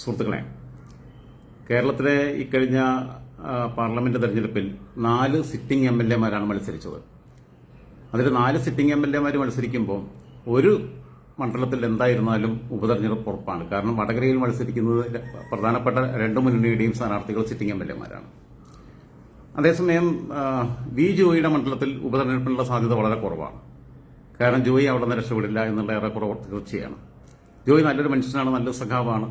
സുഹൃത്തുക്കളെ കേരളത്തിലെ ഇക്കഴിഞ്ഞ പാർലമെന്റ് തെരഞ്ഞെടുപ്പിൽ നാല് സിറ്റിംഗ് എം എൽ എമാരാണ് മത്സരിച്ചത്. അതിൽ നാല് സിറ്റിംഗ് എം എൽ എമാർ മത്സരിക്കുമ്പോൾ ഒരു മണ്ഡലത്തിൽ എന്തായിരുന്നാലും ഉപതെരഞ്ഞെടുപ്പ് ഉറപ്പാണ്. കാരണം വടകരയിൽ മത്സരിക്കുന്നത് പ്രധാനപ്പെട്ട രണ്ട് മുന്നണിയുടെയും സ്ഥാനാർത്ഥികൾ സിറ്റിംഗ് എം എൽ എമാരാണ്. അതേസമയം വി ജോയിയുടെ മണ്ഡലത്തിൽ ഉപതെരഞ്ഞെടുപ്പിനുള്ള സാധ്യത വളരെ കുറവാണ്. കാരണം ജോയി അവിടെ നിന്ന് രക്ഷപ്പെടില്ല എന്നുള്ള ഏറെ കുറവ് തീർച്ചയാണ്. ജോയി നല്ലൊരു മനുഷ്യനാണ് നല്ലൊരു സഖാവാണ്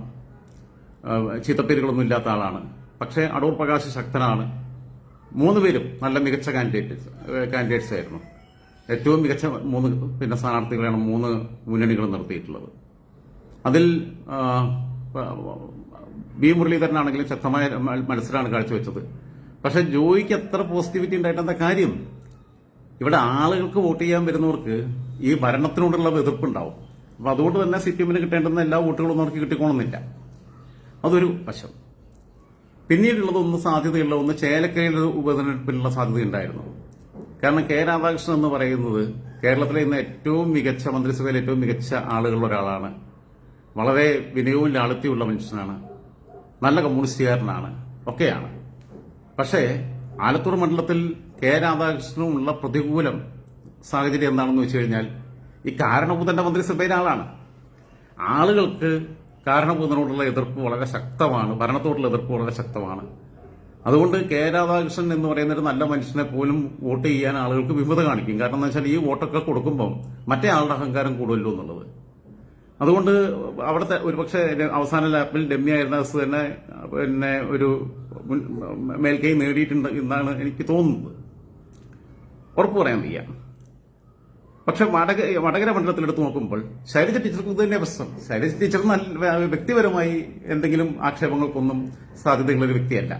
ചീത്തപ്പേരുകളൊന്നും ഇല്ലാത്ത ആളാണ്. പക്ഷേ അടൂർ പ്രകാശ് ശക്തനാണ്. മൂന്ന് പേരും നല്ല മികച്ച കാൻഡിഡേറ്റ്സ് കാൻഡിഡേറ്റ്സ് ആയിരുന്നു. ഏറ്റവും മികച്ച മൂന്ന് പിന്നെ സ്ഥാനാർത്ഥികളാണ് മൂന്ന് മുന്നണികൾ നിർത്തിയിട്ടുള്ളത്. അതിൽ ബി മുരളീധരനാണെങ്കിലും ശക്തമായ മത്സരമാണ് കാഴ്ചവെച്ചത്. പക്ഷെ ജോയിക്ക് എത്ര പോസിറ്റിവിറ്റി ഉണ്ടായിട്ട് എന്താ കാര്യം ഇവിടെ ആളുകൾക്ക് വോട്ട് ചെയ്യാൻ വരുന്നവർക്ക് ഈ ഭരണത്തിനോടുള്ള എതിർപ്പുണ്ടാവും. അപ്പൊ അതുകൊണ്ട് തന്നെ സി പി എമ്മിന് കിട്ടേണ്ടുന്ന എല്ലാ വോട്ടുകളും അവർക്ക് കിട്ടിക്കോണമെന്നില്ല. അതൊരു വശം. പിന്നീടുള്ളത് ഒന്ന് സാധ്യതയുള്ള ഒന്ന് ചേലക്കരയുടെ ഉപതെരഞ്ഞെടുപ്പിനുള്ള സാധ്യതയുണ്ടായിരുന്നു. കാരണം കെ രാധാകൃഷ്ണൻ എന്ന് പറയുന്നത് കേരളത്തിലെ ഇന്ന് ഏറ്റവും മികച്ച മന്ത്രിസഭയിലെ ഏറ്റവും മികച്ച ആളുകളിൽ ഒരാളാണ്. വളരെ വിനയവും ലാളിത്യമുള്ള മനുഷ്യനാണ്. നല്ല കമ്മ്യൂണിസ്റ്റുകാരനാണ്. ഒക്കെയാണ്. പക്ഷേ ആലത്തൂർ മണ്ഡലത്തിൽ കെ രാധാകൃഷ്ണനുള്ള പ്രതികൂലം സാഹചര്യം എന്താണെന്ന് വെച്ച് കഴിഞ്ഞാൽ ഈ കാരണഭൂതന്റെ മന്ത്രിസഭയിലെ ആളാണ്. ആളുകൾക്ക് കാരണഭൂതനോടുള്ള എതിർപ്പ് വളരെ ശക്തമാണ്. ഭരണത്തോടുള്ള എതിർപ്പ് വളരെ ശക്തമാണ്. അതുകൊണ്ട് കെ രാധാകൃഷ്ണൻ എന്ന് പറയുന്ന ഒരു നല്ല മനുഷ്യനെ പോലും വോട്ട് ചെയ്യാൻ ആളുകൾക്ക് വിമത കാണിക്കും. കാരണം എന്താ വെച്ചാൽ ഈ വോട്ടൊക്കെ കൊടുക്കുമ്പം മറ്റേ ആളുടെ അഹങ്കാരം കൂടുമല്ലോ എന്നുള്ളത്. അതുകൊണ്ട് അവിടുത്തെ ഒരുപക്ഷെ അവസാന ലാപ്പിൽ ഡെമ്മിയായിരുന്ന ദിവസം തന്നെ പിന്നെ ഒരു മേൽക്കൈ നേടിയിട്ടുണ്ട് എന്നാണ് എനിക്ക് തോന്നുന്നത്. ഉറപ്പ് പറയാൻ വയ്യ. പക്ഷെ വടക വടകര മണ്ഡലത്തിൽ എടുത്ത് നോക്കുമ്പോൾ ശൈലജ ടീച്ചർക്ക് ഇത് തന്നെ പ്രശ്നം. ശൈലജ ടീച്ചർ നല്ല വ്യക്തിപരമായി എന്തെങ്കിലും ആക്ഷേപങ്ങൾക്കൊന്നും സാധ്യതയുള്ള ഒരു വ്യക്തിയല്ല.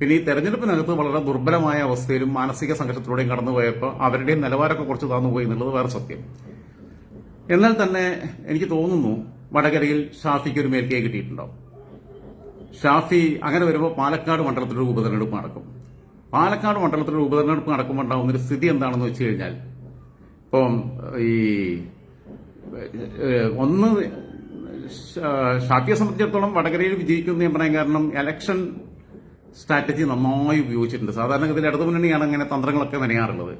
പിന്നെ ഈ തെരഞ്ഞെടുപ്പിനകത്ത് വളരെ ദുർബലമായ അവസ്ഥയിലും മാനസിക സംഘർഷത്തിലൂടെയും കടന്നുപോയപ്പോൾ അവരുടെയും നിലവാരമൊക്കെ കുറച്ച് താന്നുപോയി എന്നുള്ളത് വേറെ സത്യം. എന്നാൽ തന്നെ എനിക്ക് തോന്നുന്നു വടകരയിൽ ഷാഫിക്ക് ഒരു മേൽക്കൈ കിട്ടിയിട്ടുണ്ടാവും. ഷാഫി അങ്ങനെ വരുമ്പോൾ പാലക്കാട് മണ്ഡലത്തിലൊരു ഉപതെരഞ്ഞെടുപ്പ് നടക്കും. പാലക്കാട് മണ്ഡലത്തിലൊരു ഉപതെരഞ്ഞെടുപ്പ് നടക്കുമ്പോൾ ഉണ്ടാകുന്ന ഒരു സ്ഥിതി എന്താണെന്ന് വെച്ച് കഴിഞ്ഞാൽ ഇപ്പം ഈ ഒന്ന് ഷാഫിയെ സംബന്ധിച്ചിടത്തോളം വടകരയിൽ വിജയിക്കുന്നു ഞാൻ പറയാൻ കാരണം എലക്ഷൻ സ്ട്രാറ്റജി നന്നായി ഉപയോഗിച്ചിട്ടുണ്ട്. സാധാരണഗതിയിൽ ഇടതുമുന്നണിയാണ് അങ്ങനെ തന്ത്രങ്ങളൊക്കെ നനയാറുള്ളത്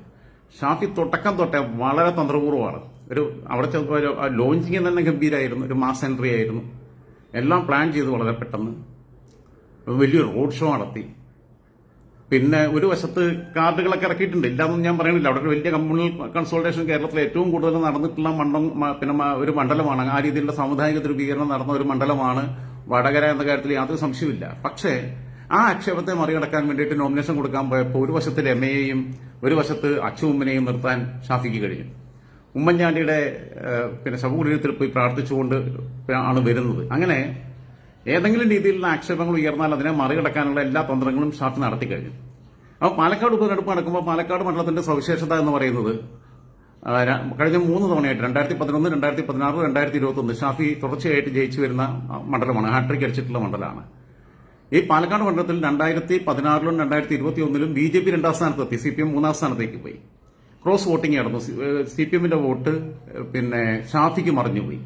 ഷാഫി തുടക്കം തൊട്ടേ വളരെ തന്ത്രപൂർവമാണ്. ഒരു അവിടെ ഒരു ലോഞ്ചിങ് തന്നെ ഗംഭീരമായിരുന്നു ഒരു മാസ് എൻട്രി ആയിരുന്നു. എല്ലാം പ്ലാൻ ചെയ്ത് വളരെ പെട്ടെന്ന്. വലിയൊരു റോഡ് ഷോ നടത്തി. പിന്നെ ഒരു വശത്ത് കാർഡുകളൊക്കെ ഇറക്കിയിട്ടുണ്ട്. ഇല്ലാന്നും ഞാൻ പറയണില്ല അവിടെ ഒരു വലിയ കമ്മ്യൂണൽ കൺസൾട്ടേഷൻ കേരളത്തിൽ ഏറ്റവും കൂടുതൽ നടന്നിട്ടുള്ള മണ്ഡലം പിന്നെ ഒരു മണ്ഡലമാണ്. ആ രീതിയിലുള്ള സാമുദായിക ധ്രുവീകരണം നടന്ന ഒരു മണ്ഡലമാണ് വടകര എന്ന കാര്യത്തിൽ യാതൊരു സംശയമില്ല പക്ഷേ ആ ആക്ഷേപത്തെ മറികടക്കാൻ വേണ്ടിയിട്ട് നോമിനേഷൻ കൊടുക്കാൻ പോയപ്പോൾ ഒരു വശത്ത് രമയെയും ഒരു വശത്ത് അച്ചുമ്മനെയും നിർത്താൻ ഷാഫിക്ക് കഴിഞ്ഞു. ഉമ്മൻചാണ്ടിയുടെ പിന്നെ ശവകുടീരത്തിൽ പോയി പ്രാർത്ഥിച്ചുകൊണ്ട് ആണ് വരുന്നത്. അങ്ങനെ ഏതെങ്കിലും രീതിയിലുള്ള ആക്ഷേപങ്ങൾ ഉയർന്നാൽ അതിനെ മറികടക്കാനുള്ള എല്ലാ തന്ത്രങ്ങളും ഷാഫി നടത്തി കഴിഞ്ഞു. അപ്പോൾ പാലക്കാട് ഉപതെരഞ്ഞെടുപ്പ് നടക്കുമ്പോൾ പാലക്കാട് മണ്ഡലത്തിന്റെ സവിശേഷത എന്ന് പറയുന്നത് കഴിഞ്ഞ മൂന്ന് തവണയായിട്ട് രണ്ടായിരത്തി പതിനൊന്ന് രണ്ടായിരത്തി പതിനാറ് രണ്ടായിരത്തി ഇരുപത്തി ഒന്ന് ഷാഫി തുടർച്ചയായിട്ട് ജയിച്ചു വരുന്ന മണ്ഡലമാണ് ഹാട്രിക് അടിച്ചിട്ടുള്ള മണ്ഡലമാണ്. ഈ പാലക്കാട് മണ്ഡലത്തിൽ രണ്ടായിരത്തി പതിനാറിലും രണ്ടായിരത്തി ഇരുപത്തി ഒന്നിലും ബി ജെ പി രണ്ടാം സ്ഥാനത്തെത്തി സി പി എം മൂന്നാം സ്ഥാനത്തേക്ക് പോയി. ക്രോസ് വോട്ടിംഗ് നടന്നു സി പി എമ്മിന്റെ വോട്ട് പിന്നെ ഷാഫിക്ക് മറിഞ്ഞുപോയി.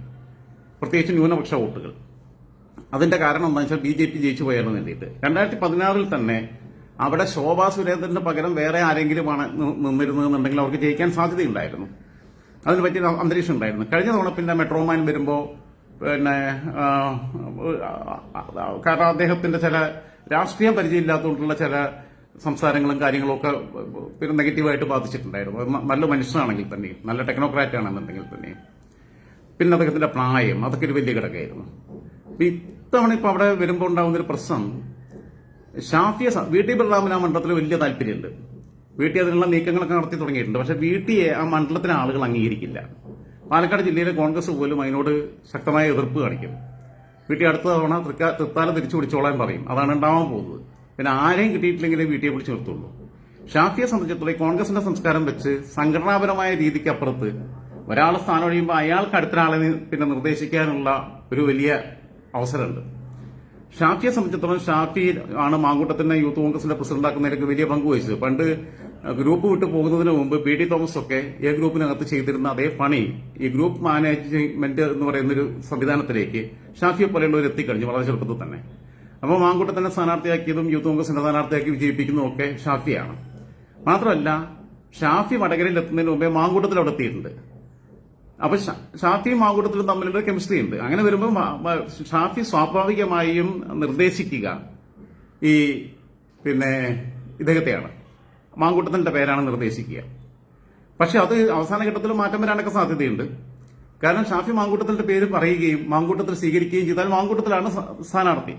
പ്രത്യേകിച്ച് ന്യൂനപക്ഷ വോട്ടുകൾ. അതിന്റെ കാരണം എന്താ വെച്ചാൽ ബി ജെ പി ജയിച്ചു പോയാണ് വേണ്ടിയിട്ട്. രണ്ടായിരത്തി പതിനാറിൽ തന്നെ അവിടെ ശോഭാ സുരേന്ദ്രന് പകരം വേറെ ആരെങ്കിലുമാണ് ആണ് നിന്നിരുന്നതെന്നുണ്ടെങ്കിൽ അവർക്ക് ജയിക്കാൻ സാധ്യതയുണ്ടായിരുന്നു. അതിന് പറ്റിയ അന്തരീക്ഷം ഉണ്ടായിരുന്നു. കഴിഞ്ഞ തവണ പിന്നെ മെട്രോമാൻ വരുമ്പോൾ പിന്നെ കാരണം അദ്ദേഹത്തിന്റെ ചില രാഷ്ട്രീയ പരിചയമില്ലാത്തതുകൊണ്ടുള്ള ചില സംസാരങ്ങളും കാര്യങ്ങളും ഒക്കെ പിന്നെ നെഗറ്റീവായിട്ട് ബാധിച്ചിട്ടുണ്ടായിരുന്നു. നല്ല മനുഷ്യനാണെങ്കിൽ തന്നെയും നല്ല ടെക്നോക്രാറ്റ് ആണെന്നുണ്ടെങ്കിൽ തന്നെയും. പിന്നെ അദ്ദേഹത്തിന്റെ പ്രായം അതൊക്കെ ഒരു വലിയ ഘടകമായിരുന്നു. ഇത്തവണ ഇപ്പൊ അവിടെ വരുമ്പോൾ ഉണ്ടാകുന്ന ഒരു പ്രശ്നം ഷാഫിയെ വി ടി ബലറാമിന് ആ മണ്ഡലത്തിൽ വലിയ താല്പര്യമുണ്ട്. വീട്ടിൽ അതിനുള്ള നീക്കങ്ങളൊക്കെ നടത്തി തുടങ്ങിയിട്ടുണ്ട്. പക്ഷെ വീട്ടിയെ ആ മണ്ഡലത്തിലെ ആളുകൾ അംഗീകരിക്കില്ല. പാലക്കാട് ജില്ലയിലെ കോൺഗ്രസ് പോലും അതിനോട് ശക്തമായ എതിർപ്പ് കാണിക്കും. വീട്ടിൽ അടുത്ത തവണ തൃത്താല തിരിച്ചു പിടിച്ചോളാൻ പറയും. അതാണ് ഉണ്ടാവാൻ പോകുന്നത്. പിന്നെ ആരെയും കിട്ടിയിട്ടില്ലെങ്കിലേ വീട്ടിയെ പിടിച്ചു നിർത്തുള്ളൂ ഷാഫിയെ സംബന്ധിച്ചിടത്തോളം കോൺഗ്രസിന്റെ സംസ്കാരം വെച്ച് സംഘടനാപരമായ രീതിക്ക് അപ്പുറത്ത് ഒരാളെ സ്ഥാനം ഒഴിയുമ്പോൾ അയാൾക്ക് അടുത്ത പിന്നെ നിർദ്ദേശിക്കാനുള്ള ഒരു വലിയ അവസരമുണ്ട്. ഷാഫിയെ സംബന്ധിച്ചിടത്തോളം ഷാഫി ആണ് മാങ്കൂട്ടത്തിന്റെ യൂത്ത് കോൺഗ്രസിന്റെ പ്രസിഡന്റ് ആക്കുന്നതിലേക്ക് വലിയ പങ്ക് വഹിച്ചത്. പണ്ട് ഗ്രൂപ്പ് വിട്ടു പോകുന്നതിന് മുമ്പ് പി ടി തോമസ് ഒക്കെ എ ഗ്രൂപ്പിനകത്ത് ചെയ്തിരുന്ന അതേ പണി ഈ ഗ്രൂപ്പ് മാനേജ്മെന്റ് എന്ന് പറയുന്ന ഒരു സംവിധാനത്തിലേക്ക് ഷാഫിയെ പോലെയുള്ളവർ എത്തിക്കഴിഞ്ഞു വളരെ ചെറുപ്പത്തിൽ തന്നെ. അപ്പോൾ മാങ്കൂട്ടത്തിനെ സ്ഥാനാർത്ഥിയാക്കിയതും യൂത്ത് കോൺഗ്രസിന്റെ സ്ഥാനാർത്ഥിയാക്കി വിജയിപ്പിക്കുന്നതും ഒക്കെ ഷാഫിയാണ്. മാത്രമല്ല ഷാഫി വടകരയിൽ എത്തുന്നതിന് മുമ്പേ മാങ്കൂട്ടത്തിൽ അവിടെ എത്തിയിട്ടുണ്ട്. അപ്പൊ ഷാഫിയും മാങ്കൂട്ടത്തിലും തമ്മിലുള്ള കെമിസ്ട്രി ഉണ്ട്. അങ്ങനെ വരുമ്പോൾ ഷാഫി സ്വാഭാവികമായും നിർദ്ദേശിക്കുക ഈ പിന്നെ ഇദ്ദേഹത്തെയാണ്. മാങ്കൂട്ടത്തിന്റെ പേരാണ് നിർദ്ദേശിക്കുക. പക്ഷെ അത് അവസാന ഘട്ടത്തിൽ മാറ്റം വരാനൊക്കെ സാധ്യതയുണ്ട്. കാരണം ഷാഫി മാങ്കൂട്ടത്തിന്റെ പേര് പറയുകയും മാങ്കൂട്ടത്തിൽ സ്വീകരിക്കുകയും ചെയ്താൽ മാങ്കൂട്ടത്തിലാണ് സ്ഥാനാർത്ഥി.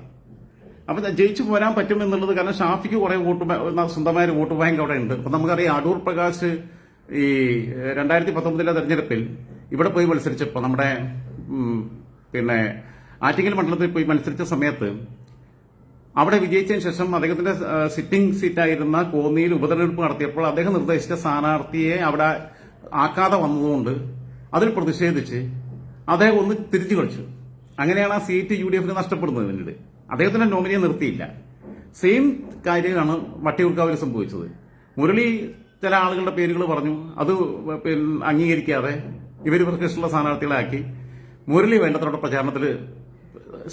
അപ്പൊ ജയിച്ചു പോരാൻ പറ്റും എന്നുള്ളത് കാരണം ഷാഫിക്ക് കുറെ വോട്ട് സ്വന്തമായ ഒരു വോട്ട് ബാങ്ക് അവിടെ ഉണ്ട്. അപ്പൊ നമുക്കറിയാം അടൂർ പ്രകാശ് ഈ രണ്ടായിരത്തി പത്തൊമ്പതിലെ തെരഞ്ഞെടുപ്പിൽ ഇവിടെ പോയി മത്സരിച്ചപ്പോ നമ്മുടെ പിന്നെ ആറ്റിങ്ങൽ മണ്ഡലത്തിൽ പോയി മത്സരിച്ച സമയത്ത് അവിടെ വിജയിച്ചതിന് ശേഷം അദ്ദേഹത്തിന്റെ സിറ്റിംഗ് സീറ്റായിരുന്ന കോന്നിയിൽ ഉപതെരഞ്ഞെടുപ്പ് നടത്തിയപ്പോൾ അദ്ദേഹം നിർദ്ദേശിച്ച സ്ഥാനാർത്ഥിയെ അവിടെ ആക്കാതെ വന്നതുകൊണ്ട് അതിൽ പ്രതിഷേധിച്ച് അദ്ദേഹം ഒന്ന് തിരിച്ചു കളിച്ചു. അങ്ങനെയാണ് ആ സീറ്റ് യു ഡി എഫിന് നഷ്ടപ്പെടുന്നത് പിന്നീട്. അദ്ദേഹത്തിന്റെ നോമിനിയെ നിർത്തിയില്ല. സെയിം കാര്യമാണ് വട്ടിയൂർക്കാവിൽ സംഭവിച്ചത്. മുരളി ചില ആളുകളുടെ പേരുകൾ പറഞ്ഞു. അത് അംഗീകരിക്കാതെ ഇവർ ഇവർക്ക് സ്ഥാനാർത്ഥികളാക്കി. മുരളി വേണ്ടത്ര പ്രചാരണത്തിൽ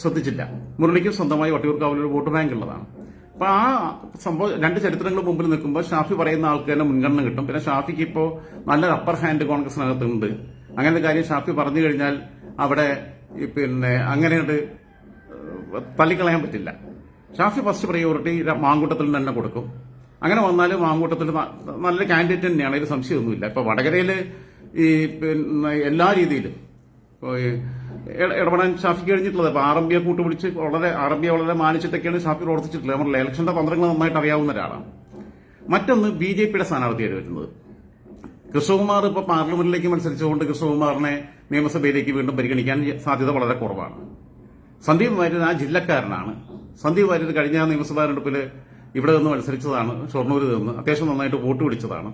ശ്രദ്ധിച്ചില്ല. മുരളിക്ക് സ്വന്തമായി വട്ടിയൂർക്കാവിൽ ഒരു വോട്ട് ബാങ്ക് ഉള്ളതാണ്. അപ്പൊ ആ സംഭവം രണ്ട് ചരിത്രങ്ങൾ മുമ്പിൽ നിൽക്കുമ്പോൾ ഷാഫി പറയുന്ന ആൾക്ക് തന്നെ മുൻഗണന കിട്ടും. പിന്നെ ഷാഫിക്ക് ഇപ്പോൾ നല്ലൊരു അപ്പർ ഹാൻഡ് കോൺഗ്രസിനകത്തുണ്ട്. അങ്ങനെ ഒരു കാര്യം ഷാഫി പറഞ്ഞു കഴിഞ്ഞാൽ അവിടെ പിന്നെ അങ്ങനെയുണ്ട് തള്ളിക്കളയാൻ പറ്റില്ല. ഷാഫി ഫസ്റ്റ് പ്രയോറിറ്റി മാങ്കൂട്ടത്തിൽ തന്നെ കൊടുക്കും. അങ്ങനെ വന്നാൽ മാങ്കൂട്ടത്തിൽ നല്ലൊരു കാൻഡിഡേറ്റ് തന്നെയാണ്. അതിൽ സംശയമൊന്നുമില്ല. ഇപ്പൊ വടകരയിൽ ഈ പിന്നെ എല്ലാ രീതിയിലും. ഇടപെടാൻ ഷാഫിക്ക് കഴിഞ്ഞിട്ടുള്ളത്. ഇപ്പൊ ആർ കൂട്ടുപിടിച്ച് വളരെ ആർ വളരെ മാനിച്ചിട്ടൊക്കെയാണ് ഷാഫി പ്രവർത്തിച്ചിട്ടുള്ളത്. നമ്മുടെ ഇലക്ഷന്റെ തന്ത്രങ്ങൾ നന്നായിട്ട് അറിയാവുന്ന ഒരാളാണ്. മറ്റൊന്ന് ബി ജെ പിയുടെ സ്ഥാനാർത്ഥിയായിട്ട് വരുന്നത്. കൃഷ്ണകുമാർ ഇപ്പൊ പാർലമെന്റിലേക്ക് മത്സരിച്ചുകൊണ്ട് കൃഷ്ണകുമാറിനെ നിയമസഭയിലേക്ക് വീണ്ടും പരിഗണിക്കാൻ സാധ്യത വളരെ കുറവാണ്. സന്ദീപ് വാര്യർ ആ ജില്ലക്കാരനാണ്. സന്ദീപ് വാര്യർ കഴിഞ്ഞ നിയമസഭാ തെരഞ്ഞെടുപ്പിൽ ഇവിടെ നിന്ന് മത്സരിച്ചതാണ്. ഷൊർണൂരിൽ നിന്ന്. അത്യാവശ്യം നന്നായിട്ട് വോട്ട് പിടിച്ചതാണ്.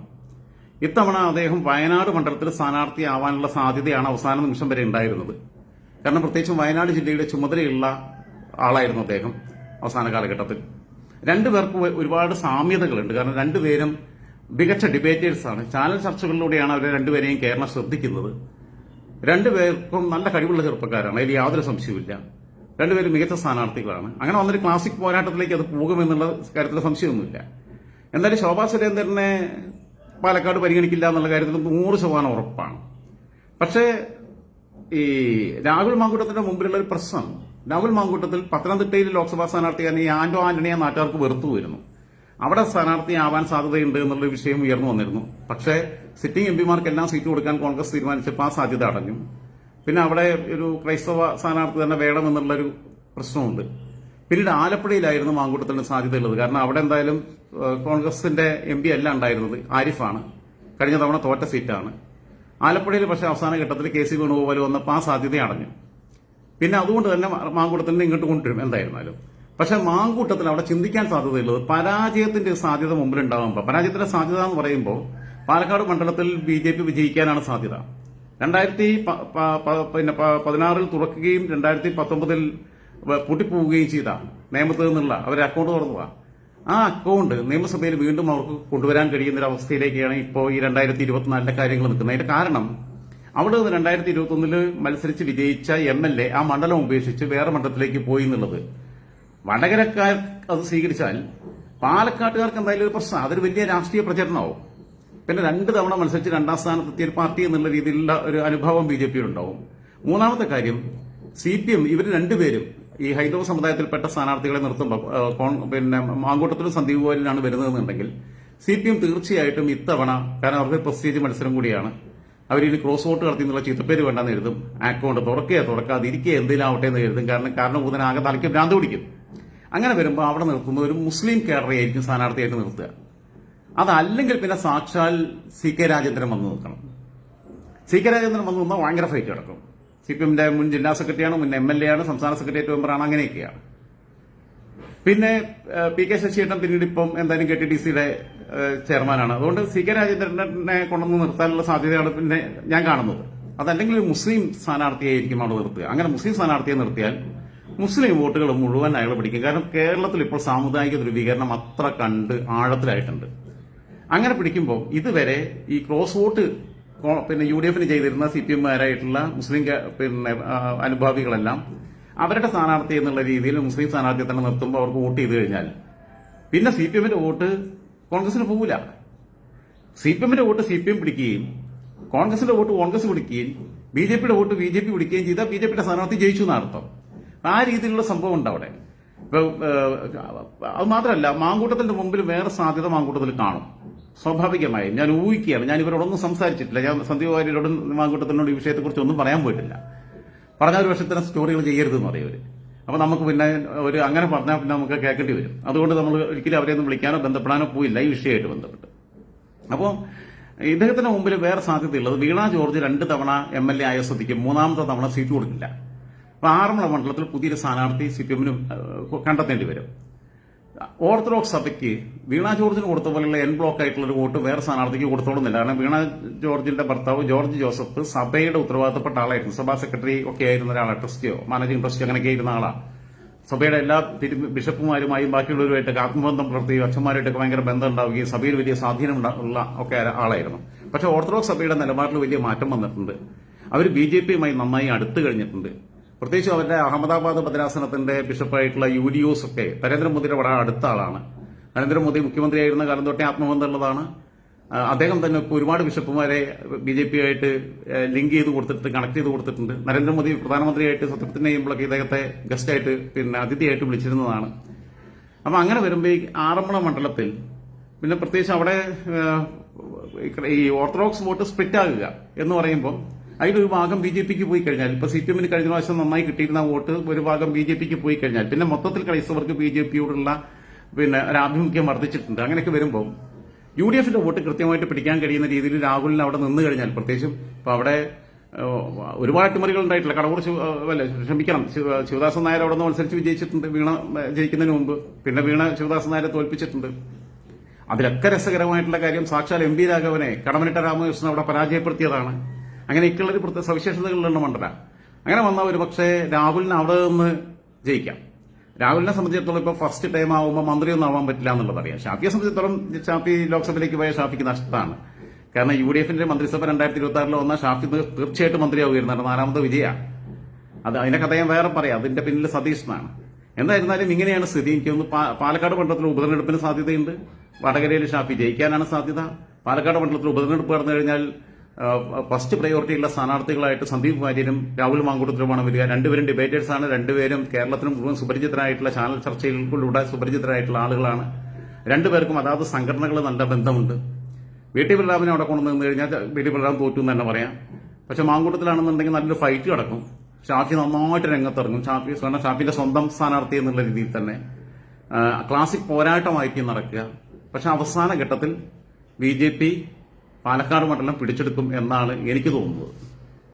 ഇത്തവണ അദ്ദേഹം വയനാട് മണ്ഡലത്തിൽ സ്ഥാനാർത്ഥിയാവാനുള്ള സാധ്യതയാണ് അവസാന നിമിഷം വരെ ഉണ്ടായിരുന്നത്. കാരണം പ്രത്യേകിച്ചും വയനാട് ജില്ലയുടെ ചുമതലയുള്ള ആളായിരുന്നു അദ്ദേഹം അവസാന കാലഘട്ടത്തിൽ. രണ്ടുപേർക്കും ഒരുപാട് സാമ്യതകളുണ്ട്. കാരണം രണ്ടുപേരും മികച്ച ഡിബേറ്റേഴ്സാണ്. ചാനൽ ചർച്ചകളിലൂടെയാണ് അവരെ രണ്ടുപേരെയും കേരളം ശ്രദ്ധിക്കുന്നത്. രണ്ടുപേർക്കും നല്ല കഴിവുള്ള ചെറുപ്പക്കാരാണ്. അതിൽ യാതൊരു സംശയവുമില്ല. രണ്ടുപേരും മികച്ച സ്ഥാനാർത്ഥികളാണ്. അങ്ങനെ വന്നൊരു ക്ലാസിക് പോരാട്ടത്തിലേക്ക് അത് പോകുമെന്നുള്ള കാര്യത്തിൽ സംശയമൊന്നുമില്ല. എന്തായാലും ശോഭാ സുരേന്ദ്രനെ പാലക്കാട് പരിഗണിക്കില്ല എന്നുള്ള കാര്യത്തിൽ നൂറ് ശതമാനം ഉറപ്പാണ്. പക്ഷേ ഈ രാഹുൽ മാങ്കൂട്ടത്തിന്റെ മുമ്പിലുള്ള ഒരു പ്രശ്നം രാഹുൽ മാങ്കൂട്ടത്തിൽ പത്തനംതിട്ടയിൽ ലോക്സഭാ സ്ഥാനാർത്ഥിയാണ് ഈ ആന്റോ ആന്റണിയെ നാട്ടുകാർക്ക് വെറുത്തു വരുന്നു അവിടെ സ്ഥാനാർത്ഥിയാവാൻ സാധ്യതയുണ്ട് എന്നുള്ള വിഷയം ഉയർന്നു വന്നിരുന്നു. പക്ഷേ സിറ്റിംഗ് എം പിമാർക്കെല്ലാം സീറ്റ് കൊടുക്കാൻ കോൺഗ്രസ് തീരുമാനിച്ചപ്പോൾ ആ സാധ്യത അടഞ്ഞു. പിന്നെ അവിടെ ഒരു ക്രൈസ്തവ സ്ഥാനാർത്ഥി തന്നെ വേണമെന്നുള്ളൊരു പ്രശ്നമുണ്ട്. പിന്നീട് ആലപ്പുഴയിലായിരുന്നു മാങ്കൂട്ടത്തിന് സാധ്യതയുള്ളത്. കാരണം അവിടെ എന്തായാലും കോൺഗ്രസിന്റെ എം പി അല്ല ഉണ്ടായിരുന്നത്. ആരിഫാണ്. കഴിഞ്ഞ തവണ തോറ്റ സീറ്റാണ്. ആലപ്പുഴയിൽ പക്ഷേ അവസാന ഘട്ടത്തിൽ കെ സി വേണുഗോപാൽ വന്നപ്പോൾ ആ സാധ്യത അടഞ്ഞു. പിന്നെ അതുകൊണ്ട് തന്നെ മാങ്കൂട്ടത്തിന് ഇങ്ങോട്ട് കൊണ്ടുവരും എന്തായിരുന്നാലും. പക്ഷേ മാങ്കൂട്ടത്തിൽ അവിടെ ചിന്തിക്കാൻ സാധ്യതയുള്ളത് പരാജയത്തിന്റെ സാധ്യത മുമ്പിലുണ്ടാകുമ്പോൾ പരാജയത്തിന്റെ സാധ്യത എന്ന് പറയുമ്പോൾ പാലക്കാട് മണ്ഡലത്തിൽ ബി ജെ പി വിജയിക്കാനാണ് സാധ്യത. രണ്ടായിരത്തി പിന്നെ പതിനാറിൽ തുറക്കുകയും രണ്ടായിരത്തി പത്തൊമ്പതിൽ പൂട്ടിപ്പോവുകയും ചെയ്ത. നിയമത്തിൽ നിന്നുള്ള. അവരെ അക്കൗണ്ട് തുറന്നതാ. ആ അക്കൗണ്ട് നിയമസഭയിൽ വീണ്ടും അവർക്ക് കൊണ്ടുവരാൻ കഴിയുന്ന ഒരു അവസ്ഥയിലേക്കാണ് ഇപ്പോൾ ഈ രണ്ടായിരത്തി ഇരുപത്തിനാലിലെ കാര്യങ്ങൾ നിൽക്കുന്നത്. അതിന്റെ കാരണം അവിടെ നിന്ന് രണ്ടായിരത്തി ഇരുപത്തൊന്നിൽ മത്സരിച്ച് വിജയിച്ച എം എൽ എ ആ മണ്ഡലം ഉപേക്ഷിച്ച് വേറെ മണ്ഡലത്തിലേക്ക് പോയി എന്നുള്ളത്. വടകരക്കാർ അത് സ്വീകരിച്ചാൽ പാലക്കാട്ടുകാർക്ക് എന്തായാലും ഒരു പ്രശ്നം. അതൊരു വലിയ രാഷ്ട്രീയ പ്രചരണമാവും. പിന്നെ രണ്ട് തവണ മത്സരിച്ച് രണ്ടാം സ്ഥാനത്തെത്തിയ ഒരു പാർട്ടി എന്നുള്ള രീതിയിലുള്ള ഒരു അനുഭവം ബി ജെ പിയിലുണ്ടാവും. മൂന്നാമത്തെ കാര്യം സി പി എം ഇവർ രണ്ടുപേരും ഈ ഹൈന്ദവ സമുദായത്തിൽപ്പെട്ട സ്ഥാനാർത്ഥികളെ നിർത്തുമ്പോൾ പിന്നെ മാങ്കൂട്ടത്തിലും സന്ദീപ് ഗോയലിനാണ് വരുന്നതെന്നുണ്ടെങ്കിൽ സി പി എം തീർച്ചയായിട്ടും ഇത്തവണ കാരണം അവർക്ക് പ്രസ്റ്റേജ് മത്സരം കൂടിയാണ് അവരിനി ക്രോസ് വോട്ട് നടത്തി എന്നുള്ള ചീത്തപ്പേര് വേണ്ടെന്ന് എഴുതും അക്കൗണ്ട് തുറക്കുക തുറക്കാതെ ഇരിക്കുക എന്തെങ്കിലും ആവട്ടെ എന്ന് എഴുതും കാരണം കാരണം കൂടുതൽ ആകെ തലയ്ക്ക് ഭ്രാന്ത് പിടിക്കും. അങ്ങനെ വരുമ്പോൾ അവിടെ നിർത്തുന്ന ഒരു മുസ്ലിം കേഡറയായിരിക്കും സ്ഥാനാർത്ഥിയായിട്ട് നിർത്തുക. അതല്ലെങ്കിൽ പിന്നെ സാക്ഷാൽ സി കെ രാജേന്ദ്രൻ വന്ന് നിൽക്കണം. സി കെ രാജേന്ദ്രൻ വന്ന് നിന്നാൽ ഭയങ്കര ഫൈറ്റ് കിടക്കും സി പി എമ്മിന്റെ മുൻ ജില്ലാ സെക്രട്ടറിയാണ് മുൻ എം എൽ എ ആണ് സംസ്ഥാന സെക്രട്ടേറിയറ്റ് മെമ്പറാണ് അങ്ങനെയൊക്കെയാണ്. പിന്നെ പി കെ ശശിയേട്ടൻ പിന്നീട് ഇപ്പം എന്തായാലും കെ ടി ഡി സിയുടെ ചെയർമാനാണ്. അതുകൊണ്ട് സി കെ രാജേന്ദ്രനെ കൊണ്ടുവന്ന് നിർത്താനുള്ള സാധ്യതയാണ് പിന്നെ ഞാൻ കാണുന്നത്. അതല്ലെങ്കിൽ മുസ്ലിം സ്ഥാനാർത്ഥിയായിരിക്കും അവിടെ നിർത്തുക. അങ്ങനെ മുസ്ലിം സ്ഥാനാർത്ഥിയെ നിർത്തിയാൽ മുസ്ലിം വോട്ടുകൾ മുഴുവൻ അയാൾ പിടിക്കും. കാരണം കേരളത്തിൽ ഇപ്പോൾ സാമുദായിക ധ്രുവീകരണം അത്ര കണ്ട് ആഴത്തിലായിട്ടുണ്ട്. അങ്ങനെ പിടിക്കുമ്പോൾ ഇതുവരെ ഈ ക്രോസ് വോട്ട് പിന്നെ യു ഡി എഫിന് ചെയ്തിരുന്ന സി പി എമ്മുകാരായിട്ടുള്ള മുസ്ലിം പിന്നെ അനുഭാവികളെല്ലാം അവരുടെ സ്ഥാനാർത്ഥി എന്നുള്ള രീതിയിൽ മുസ്ലിം സ്ഥാനാർത്ഥിയെ തന്നെ നിർത്തുമ്പോൾ അവർക്ക് വോട്ട് ചെയ്ത് കഴിഞ്ഞാൽ പിന്നെ സി പി എമ്മിന്റെ വോട്ട് കോൺഗ്രസിന് പോകില്ല സി പി എമ്മിന്റെ വോട്ട് സി പി എം പിടിക്കുകയും കോൺഗ്രസിന്റെ വോട്ട് കോൺഗ്രസ് പിടിക്കുകയും ബി ജെ പിയുടെ വോട്ട് ബി ജെ പി പിടിക്കുകയും ചെയ്താൽ ബി ജെ പിയുടെ സ്ഥാനാർത്ഥി ജയിച്ചു എന്നർത്ഥം. ആ രീതിയിലുള്ള സംഭവം ഉണ്ട് അവിടെ. ഇപ്പൊ അത് മാത്രമല്ല മാങ്കൂട്ടത്തിന്റെ മുമ്പിൽ വേറെ സാധ്യത മാങ്കൂട്ടത്തിൽ കാണും. സ്വാഭാവികമായും ഞാൻ ഊഹിക്കുകയാണ്. ഞാൻ ഇവരോടൊന്നും സംസാരിച്ചിട്ടില്ല. ഞാൻ സന്ദീപ് വാര്യരോടും മാങ്കൂട്ടത്തിനോട് ഈ വിഷയത്തെക്കുറിച്ച് ഒന്നും പറയാൻ പോയിട്ടില്ല. പറഞ്ഞ ഒരു വർഷത്തിന് സ്റ്റോറികൾ ചെയ്യരുതെന്ന് പറയും അപ്പോൾ അപ്പൊ നമുക്ക് പിന്നെ ഒരു അങ്ങനെ പറഞ്ഞാൽ പിന്നെ നമുക്ക് കേൾക്കേണ്ടി വരും. അതുകൊണ്ട് നമ്മൾ ഒരിക്കലും അവരെ ഒന്നും വിളിക്കാനോ ബന്ധപ്പെടാനോ പോയില്ല ഈ വിഷയമായിട്ട് ബന്ധപ്പെട്ട്. അപ്പോൾ ഇദ്ദേഹത്തിന് മുമ്പിൽ വേറെ സാധ്യതയുള്ളത് വീണ ജോർജ് രണ്ട് തവണ എം എൽ എ ആയ സ്ഥിതിക്ക് മൂന്നാമത്തെ തവണ സീറ്റ് കൊടുക്കില്ല അപ്പോൾ ആറന്മുള മണ്ഡലത്തിൽ പുതിയൊരു സ്ഥാനാർത്ഥി സി പി കണ്ടെത്തേണ്ടി വരും. ഓർത്തഡോക്സ് സഭയ്ക്ക് വീണ ജോർജിന് കൊടുത്ത പോലെയുള്ള എൻ ബ്ലോക്ക് ആയിട്ടുള്ള ഒരു വോട്ട് വേറെ സ്ഥാനാർത്ഥിക്ക് കൊടുത്തോളുന്നില്ല. കാരണം വീണ ജോർജിന്റെ ഭർത്താവ് ജോർജ് ജോസഫ് സഭയുടെ ഉത്തരവാദിത്തപ്പെട്ട ആളായിരുന്നു. സഭാ സെക്രട്ടറി ഒക്കെ ആയിരുന്ന ഒരാളാണ് ട്രസ്റ്റിയോ മാനേജിംഗ് ട്രസ്റ്റിയോ അങ്ങനെയൊക്കെ ഇരുന്ന ആളാണ്. സഭയുടെ എല്ലാ ബിഷപ്പുമാരുമായും ബാക്കിയുള്ളവരുമായിട്ടൊക്കെ ആത്മബന്ധം പുലർത്തുകയും അച്ഛന്മാരുമായിട്ടൊക്കെ ഭയങ്കര ബന്ധം ഉണ്ടാവുകയും സഭയിൽ വലിയ സ്വാധീനം ഉള്ള ഒക്കെ ആളായിരുന്നു. പക്ഷെ ഓർത്തഡോക്സ് സഭയുടെ നിലപാടിൽ വലിയ മാറ്റം വന്നിട്ടുണ്ട്. അവർ ബി ജെ പിയുമായി നന്നായി അടുത്തു കഴിഞ്ഞിട്ടുണ്ട്. പ്രത്യേകിച്ച് അവരുടെ അഹമ്മദാബാദ് ഭദ്രാസനത്തിന്റെ ബിഷപ്പായിട്ടുള്ള യു ഡി ഒസ് ഒക്കെ നരേന്ദ്രമോദിയുടെ വളരെ അടുത്ത ആളാണ്. നരേന്ദ്രമോദി മുഖ്യമന്ത്രിയായിരുന്ന കാലം തൊട്ടേ ആത്മബന്ധമുള്ളതാണ്. അദ്ദേഹം തന്നെ ഇപ്പോൾ ഒരുപാട് ബിഷപ്പുമാരെ ബി ജെ പി ആയിട്ട് ലിങ്ക് ചെയ്ത് കൊടുത്തിട്ട് കണക്ട് ചെയ്ത് കൊടുത്തിട്ടുണ്ട്. നരേന്ദ്രമോദി പ്രധാനമന്ത്രിയായിട്ട് സത്യപ്രതിജ്ഞ ചെയ്യുമ്പോഴൊക്കെ ഇദ്ദേഹത്തെ ഗസ്റ്റായിട്ട് പിന്നെ അതിഥിയായിട്ട് വിളിച്ചിരുന്നതാണ്. അപ്പം അങ്ങനെ വരുമ്പോൾ ഈ ആറന്മുള മണ്ഡലത്തിൽ പിന്നെ പ്രത്യേകിച്ച് അവിടെ ഈ ഓർത്തഡോക്സ് വോട്ട് സ്പ്ലിറ്റ് ആകുക എന്ന് പറയുമ്പോൾ അതിലൊരു ഭാഗം ബി ജെ പിക്ക് പോയി കഴിഞ്ഞാൽ ഇപ്പൊ സി പി എമ്മിന് കഴിഞ്ഞ പ്രാവശ്യം നന്നായി കിട്ടിയിരുന്ന വോട്ട് ഒരു ഭാഗം ബി ജെ പിക്ക് പോയി കഴിഞ്ഞാൽ പിന്നെ മൊത്തത്തിൽ ക്രൈസ്തവർക്ക് ബി ജെ പിയോടുള്ള പിന്നെ ഒരാഭിമുഖ്യം വർദ്ധിച്ചിട്ടുണ്ട്. അങ്ങനെയൊക്കെ വരുമ്പോൾ യു ഡി എഫിന്റെ വോട്ട് കൃത്യമായിട്ട് പിടിക്കാൻ കഴിയുന്ന രീതിയിൽ രാഹുലിന് അവിടെ നിന്ന് കഴിഞ്ഞാൽ പ്രത്യേകിച്ചും ഇപ്പൊ അവിടെ ഒരുപാട് അട്ടിമറികൾ ഉണ്ടായിട്ടില്ല. കടവൂർ അല്ല ക്ഷമിക്കണം. ശിവദാസൻ നായർ അവിടെ നിന്ന് മത്സരിച്ച് വിജയിച്ചിട്ടുണ്ട്. വീണ ജയിക്കുന്നതിന് മുമ്പ്. പിന്നെ വീണ ശിവദാസൻ നായരെ തോൽപ്പിച്ചിട്ടുണ്ട്. അതിലൊക്കെ രസകരമായിട്ടുള്ള കാര്യം സാക്ഷാൽ എം പി രാഘവനെ കടമനിട്ട രാമകൃഷ്ണൻ അവിടെ പരാജയപ്പെടുത്തിയതാണ്. അങ്ങനെയൊക്കെയുള്ള ഒരു പ്രത്യേക സവിശേഷതകളുള്ള മണ്ഡല. അങ്ങനെ വന്നാൽ ഒരു പക്ഷേ രാഹുലിന് അവിടെ നിന്ന് ജയിക്കാം. രാഹുലിനെ സംബന്ധിച്ചിടത്തോളം ഇപ്പോൾ ഫസ്റ്റ് ടൈം ആവുമ്പോൾ മന്ത്രിയൊന്നും ആവാൻ പറ്റില്ല എന്നുള്ളത് അറിയാം. ഷാഫിയെ സംബന്ധിച്ചിടത്തോളം ഷാഫി ലോക്സഭയിലേക്ക് പോയ ഷാഫിക്ക് നഷ്ടമാണ്. കാരണം യു ഡി എഫിന്റെ മന്ത്രിസഭ രണ്ടായിരത്തി ഇരുപത്തി ആറിൽ വന്ന ഷാഫി തീർ- തീർച്ചയായിട്ടും മന്ത്രിയാവുകയായിരുന്നു. കാരണം നാലാമത്തെ വിജയമാണ് അത് അതിന്റെ കഥ ഞാൻ വേറെ പറയാം. അതിന്റെ പിന്നിൽ സതീഷനാണ് എന്തായിരുന്നാലും ഇങ്ങനെയാണ് സ്ഥിതി. എനിക്ക് ഒന്ന് പാലക്കാട് മണ്ഡലത്തിൽ ഉപതെരഞ്ഞെടുപ്പിന് സാധ്യതയുണ്ട്. വടകരയിൽ ഷാഫി ജയിക്കാനാണ് സാധ്യത. പാലക്കാട് മണ്ഡലത്തിൽ ഉപതെരഞ്ഞെടുപ്പ് നടന്നു കഴിഞ്ഞാൽ ഫസ്റ്റ് പ്രയോറിറ്റി ഉള്ള സ്ഥാനാർത്ഥികളായിട്ട് സന്ദീപ് വാര്യരും രാഹുൽ മാങ്കൂട്ടത്തിലുമാണ് വരിക. രണ്ടുപേരും ഡിബേറ്റേഴ്സാണ് രണ്ടുപേരും കേരളത്തിന് മുഴുവൻ സുപരിചിതരായിട്ടുള്ള ചാനൽ ചർച്ചകളിലൂടെ സുപരിചിതരായിട്ടുള്ള ആളുകളാണ്. രണ്ടുപേർക്കും അതാത് സംഘടനകൾ നല്ല ബന്ധമുണ്ട്. വി ടി ബലറാമിനെ അവിടെ കൊണ്ടു നിന്ന് കഴിഞ്ഞാൽ വി ടി ബലറാം തോറ്റു എന്ന് തന്നെ പറയാം. പക്ഷെ മാങ്കൂട്ടത്തിലാണെന്നുണ്ടെങ്കിൽ നല്ലൊരു ഫൈറ്റ് കിടക്കും. ഷാഫി നന്നായിട്ട് രംഗത്തിറങ്ങും. ഷാഫി കാരണം ഷാഫിന്റെ സ്വന്തം സ്ഥാനാർത്ഥി എന്നുള്ള രീതിയിൽ തന്നെ. ക്ലാസിക് പോരാട്ടമായിരിക്കും നടക്കുക. പക്ഷെ അവസാന ഘട്ടത്തിൽ ബി ജെ പി പാലക്കാട് മണ്ഡലം പിടിച്ചെടുക്കും എന്നാണ് എനിക്ക് തോന്നുന്നത്.